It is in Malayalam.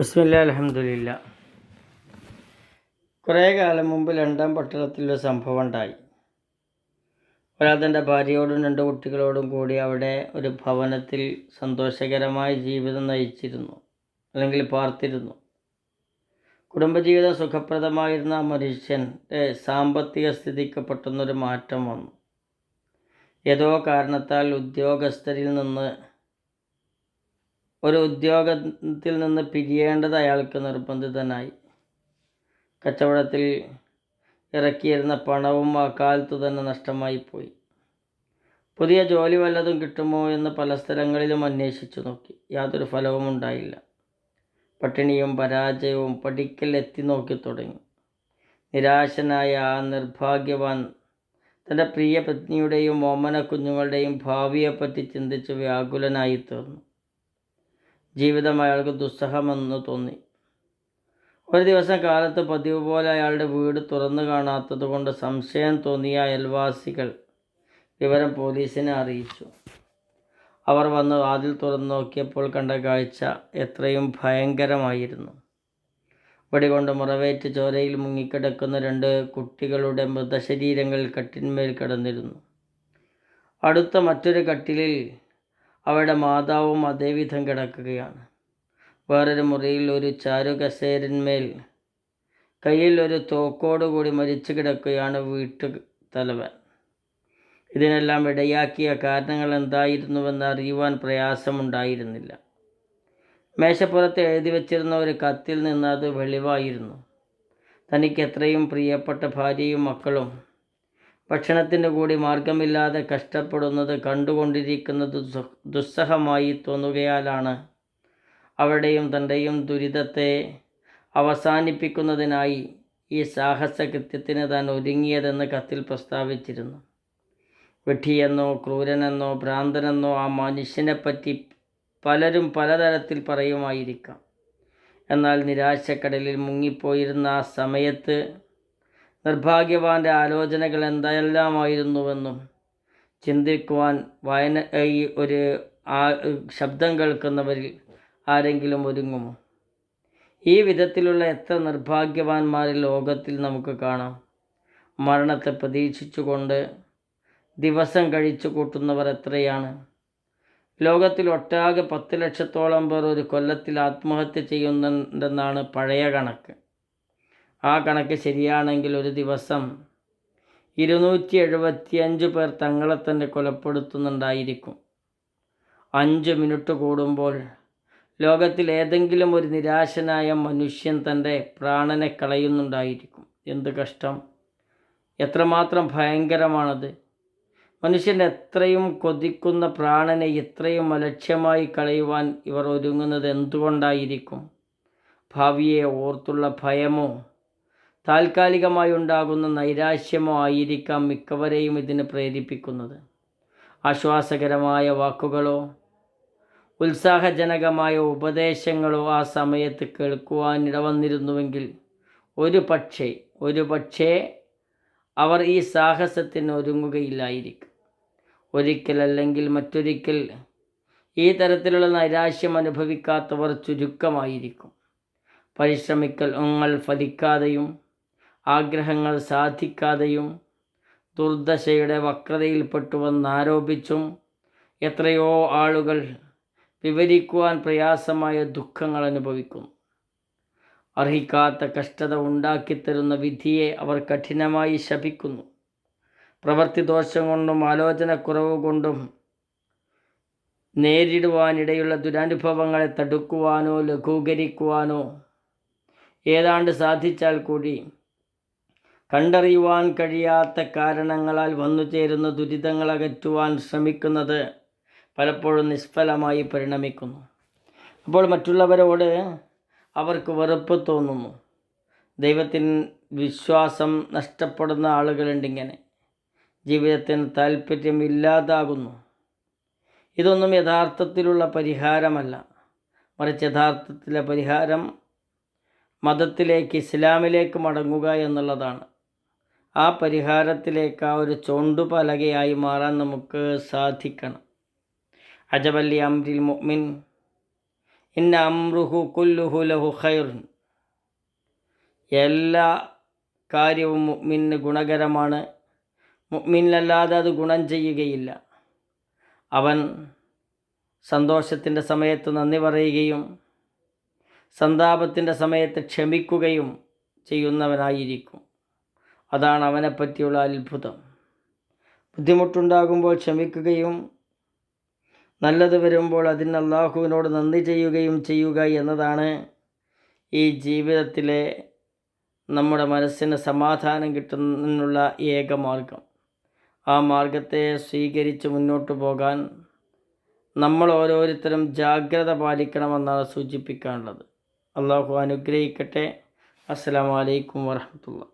ബിസ്മില്ല അലഹമില്ല കുറേ കാലം മുമ്പ് ലണ്ടൻ പട്ടണത്തിലൊരു സംഭവം ഉണ്ടായി. ഒരാൾ തന്റെ ഭാര്യയോടും രണ്ട് കുട്ടികളോടും കൂടി അവിടെ ഒരു ഭവനത്തിൽ സന്തോഷകരമായ ജീവിതം നയിച്ചിരുന്നു അല്ലെങ്കിൽ പാർത്തിരുന്നു. കുടുംബജീവിതം സുഖപ്രദമായിരുന്ന ആ മനുഷ്യന്റെ സാമ്പത്തിക സ്ഥിതിക്ക് പെട്ടെന്നൊരു മാറ്റം വന്നു. ഏതോ കാരണത്താൽ ഉദ്യോഗസ്ഥരിൽ നിന്ന് ഒരു ഉദ്യോഗത്തിൽ നിന്ന് പിരിയേണ്ടത് അയാൾക്ക് നിർബന്ധിതനായി. കച്ചവടത്തിൽ ഇറക്കിയിരുന്ന പണവും ആ കാലത്തു തന്നെ നഷ്ടമായി പോയി. പുതിയ ജോലി വല്ലതും കിട്ടുമോ എന്ന് പല സ്ഥലങ്ങളിലും അന്വേഷിച്ചു നോക്കി. യാതൊരു ഫലവും ഉണ്ടായില്ല. പട്ടിണിയും പരാജയവും പഠിക്കൽ എത്തി നോക്കി തുടങ്ങി. നിരാശനായ ആ നിർഭാഗ്യവാൻ തന്റെ പ്രിയ പത്നിയുടെയും ഓമന കുഞ്ഞുങ്ങളുടെയും ഭാവിയെപ്പറ്റി ചിന്തിച്ച് വ്യാകുലനായി തീർന്നു. ജീവിതം അയാൾക്ക് ദുസ്സഹമെന്ന് തോന്നി. ഒരു ദിവസം കാലത്ത് പതിവ് പോലെ അയാളുടെ വീട് തുറന്നു കാണാത്തത് കൊണ്ട് സംശയം തോന്നിയ അയൽവാസികൾ വിവരം പോലീസിനെ അറിയിച്ചു. അവർ വന്ന് വാതിൽ തുറന്നു നോക്കിയപ്പോൾ കണ്ട കാഴ്ച എത്രയും ഭയങ്കരമായിരുന്നു. വെടികൊണ്ട് മുറവേറ്റ് ചോരയിൽ മുങ്ങിക്കിടക്കുന്ന രണ്ട് കുട്ടികളുടെ മൃതശരീരങ്ങൾ കട്ടിന്മേൽ കിടന്നിരുന്നു. അടുത്ത മറ്റൊരു കട്ടിലിൽ അവരുടെ മാതാവും അതേവിധം കിടക്കുകയാണ്. വേറൊരു മുറിയിൽ ഒരു ചാരുകസേരന്മേൽ കയ്യിൽ ഒരു തോക്കോടുകൂടി മരിച്ചു കിടക്കുകയാണ് വീട്ടു തലവൻ ഇതിനെല്ലാം ഇടയാക്കിയ കാരണങ്ങൾ എന്തായിരുന്നുവെന്ന് അറിയുവാൻ പ്രയാസമുണ്ടായിരുന്നില്ല. മേശപ്പുറത്ത് എഴുതി വച്ചിരുന്ന ഒരു കത്തിൽ നിന്ന് അത് വെളിവായിരുന്നു. തനിക്ക് എത്രയും പ്രിയപ്പെട്ട ഭാര്യയും മക്കളും ഭക്ഷണത്തിന് കൂടി മാർഗമില്ലാതെ കഷ്ടപ്പെടുന്നത് കണ്ടുകൊണ്ടിരിക്കുന്നത് ദുസ്സഹമായി തോന്നുകയാലാണ്. അവരുടെയും തന്റെയും ദുരിതത്തെ അവസാനിപ്പിക്കുന്നതിനായി ഈ സാഹസകൃത്യത്തിന് താൻ ഒരുങ്ങിയതെന്ന് കത്തിൽ പ്രസ്താവിച്ചിരുന്നു. വെട്ടിയെന്നോ ക്രൂരനെന്നോ ഭ്രാന്തനെന്നോ ആ മനുഷ്യനെപ്പറ്റി പലരും പലതരത്തിൽ പറയുമായിരിക്കാം. എന്നാൽ നിരാശക്കടലിൽ മുങ്ങിപ്പോയിരുന്ന ആ സമയത്ത് നിർഭാഗ്യവാന്റെ ആലോചനകൾ എന്തെല്ലാമായിരുന്നുവെന്നും ചിന്തിക്കുവാൻ വായന ഈ ഒരു ആ ശബ്ദം കേൾക്കുന്നവരിൽ ആരെങ്കിലും ഒരുങ്ങുമോ? ഈ വിധത്തിലുള്ള എത്ര നിർഭാഗ്യവാന്മാരെ ലോകത്തിൽ നമുക്ക് കാണാം. മരണത്തെ പ്രതീക്ഷിച്ചുകൊണ്ട് ദിവസം കഴിച്ചു കൂട്ടുന്നവർ എത്രയാണ്? ലോകത്തിൽ ഒട്ടാകെ പത്ത് ലക്ഷത്തോളം പേർ ഒരു കൊല്ലത്തിൽ ആത്മഹത്യ ചെയ്യുന്നുണ്ടെന്നാണ് പഴയ കണക്ക്. ആ കണക്ക് ശരിയാണെങ്കിൽ ഒരു ദിവസം ഇരുന്നൂറ്റി എഴുപത്തിയഞ്ച് പേർ തങ്ങളെ തന്നെ കൊലപ്പെടുത്തുന്നുണ്ടായിരിക്കും. അഞ്ച് മിനിറ്റ് കൂടുമ്പോൾ ലോകത്തിൽ ഏതെങ്കിലും ഒരു നിരാശനായ മനുഷ്യൻ തന്റെ പ്രാണനെ കളയുന്നുണ്ടായിരിക്കും. എന്ത് കഷ്ടം. എത്രമാത്രം ഭയങ്കരമാണത്. മനുഷ്യൻ എത്രയും കൊതിക്കുന്ന പ്രാണനെ ഇത്രയും അലക്ഷ്യമായി കളയുവാൻ ഇവർ ഒരുങ്ങുന്നത് എന്തുകൊണ്ടായിരിക്കും? ഭാവിയെ ഓർത്തുള്ള ഭയമോ താൽക്കാലികമായി ഉണ്ടാകുന്ന നൈരാശ്യമോ ആയിരിക്കാം മിക്കവരെയും ഇതിന് പ്രേരിപ്പിക്കുന്നത്. ആശ്വാസകരമായ വാക്കുകളോ ഉത്സാഹജനകമായ ഉപദേശങ്ങളോ ആ സമയത്ത് കേൾക്കുവാനിട വന്നിരുന്നുവെങ്കിൽ ഒരു പക്ഷേ ഒരു പക്ഷേ അവർ ഈ സാഹസത്തിന് ഒരുങ്ങുകയില്ലായിരിക്കും. ഒരിക്കൽ അല്ലെങ്കിൽ മറ്റൊരിക്കൽ ഈ തരത്തിലുള്ള നൈരാശ്യം അനുഭവിക്കാത്തവർ ചുരുക്കമായിരിക്കും. പരിശ്രമിക്കൽ ഉങ്ങൾ ഫലിക്കാതെയും ആഗ്രഹങ്ങൾ സാധിക്കാതെയും ദുർദശയുടെ വക്രതയിൽപ്പെട്ടുവെന്നാരോപിച്ചും എത്രയോ ആളുകൾ വിവരിക്കുവാൻ പ്രയാസമായ ദുഃഖങ്ങൾ അനുഭവിക്കുന്നു. അർഹിക്കാത്ത കഷ്ടത ഉണ്ടാക്കിത്തരുന്ന വിധിയെ അവർ കഠിനമായി ശപിക്കുന്നു. പ്രവൃത്തി ദോഷം കൊണ്ടും ആലോചനക്കുറവ് കൊണ്ടും നേരിടുവാനിടയുള്ള ദുരനുഭവങ്ങളെ തടുക്കുവാനോ ലഘൂകരിക്കുവാനോ ഏതാണ്ട് സാധിച്ചാൽ കൂടി കണ്ടറിയുവാൻ കഴിയാത്ത കാരണങ്ങളാൽ വന്നു ചേരുന്ന ദുരിതങ്ങൾ അകറ്റുവാൻ ശ്രമിക്കുന്നത് പലപ്പോഴും നിഷ്ഫലമായി പരിണമിക്കുന്നു. അപ്പോൾ മറ്റുള്ളവരോട് അവർക്ക് വെറുപ്പ് തോന്നുന്നു. ദൈവത്തിൽ വിശ്വാസം നഷ്ടപ്പെടുന്ന ആളുകളുണ്ടിങ്ങനെ. ജീവിതത്തിന് താല്പര്യം ഇല്ലാതാകുന്നു. ഇതൊന്നും യഥാർത്ഥത്തിലുള്ള പരിഹാരമല്ല. മറിച്ച് യഥാർത്ഥത്തിലെ പരിഹാരം മതത്തിലേക്ക് ഇസ്ലാമിലേക്ക് മടങ്ങുക എന്നുള്ളതാണ്. ആ പരിഹാരത്തിലേക്ക് ആ ഒരു ചൂണ്ടുപലകയായി മാറാൻ നമുക്ക് സാധിക്കണം. അജബല്ലി അംരിൽ മുഅ്മിൻ. ഇന്ന അമ്രുഹു കുല്ലുഹു ലഹു ഖൈറുൻ. എല്ലാ കാര്യവും മുഅ്മിന് ഗുണകരമാണ്. മുഅ്മിനല്ലാതെ അത് ഗുണം ചെയ്യുകയില്ല. അവൻ സന്തോഷത്തിന്റെ സമയത്ത് നന്ദി പറയുകയും സന്താപത്തിന്റെ സമയത്ത് ക്ഷമിക്കുകയും ചെയ്യുന്നവനായിരിക്കും. അതാണ് അവനെപ്പറ്റിയുള്ള അത്ഭുതം. ബുദ്ധിമുട്ടുണ്ടാകുമ്പോൾ ക്ഷമിക്കുകയും നല്ലത് വരുമ്പോൾ അതിന് അള്ളാഹുവിനോട് നന്ദി ചെയ്യുകയും ചെയ്യുക എന്നതാണ് ഈ ജീവിതത്തിലെ നമ്മുടെ മനസ്സിന് സമാധാനം കിട്ടുന്നതിനുള്ള ഏക മാർഗം. ആ മാർഗത്തെ സ്വീകരിച്ച് മുന്നോട്ട് പോകാൻ നമ്മൾ ഓരോരുത്തരും ജാഗ്രത പാലിക്കണമെന്നാണ് സൂചിപ്പിക്കാനുള്ളത്. അള്ളാഹു അനുഗ്രഹിക്കട്ടെ. അസ്സാം വലൈക്കും വറഹമത്തുള്ള